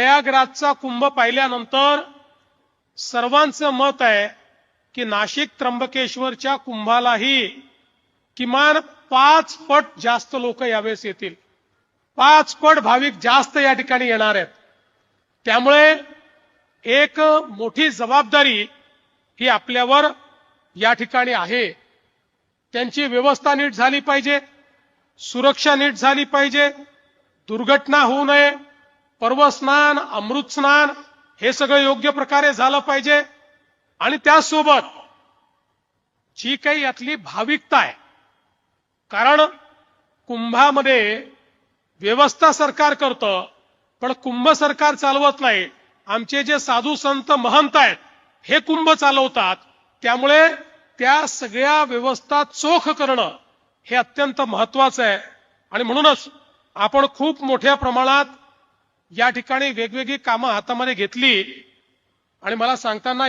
प्रयागराजचा कुंभ पाहिल्यानंतर सर्वांचं मत आहे की नाशिक त्र्यंबकेश्वरच्या कुंभालाही किमान पाच पट जास्त लोक यावेळेस येतील. पाच पट भाविक जास्त या ठिकाणी येणार आहेत. त्यामुळे एक मोठी जबाबदारी ही आपल्यावर या ठिकाणी आहे. त्यांची व्यवस्था नीट झाली पाहिजे सुरक्षा नीट झाली पाहिजे दुर्घटना होऊ नये. पर्वस्नान अमृत स्नान हे सगळं योग्य प्रकारे झालं पाहिजे. आणि त्यासोबत जी काही यातली भाविकता आहे कारण कुंभामध्ये व्यवस्था सरकार करतं पण कुंभ सरकार चालवत नाही. आमचे जे साधू संत महंत आहेत हे कुंभ चालवतात. त्यामुळे त्या सगळ्या व्यवस्था चोख करणं हे अत्यंत महत्वाचं आहे. आणि म्हणूनच आपण खूप मोठ्या प्रमाणात या ठिकाणी वेगवेगळी कामं हातामध्ये घेतली. आणि मला सांगताना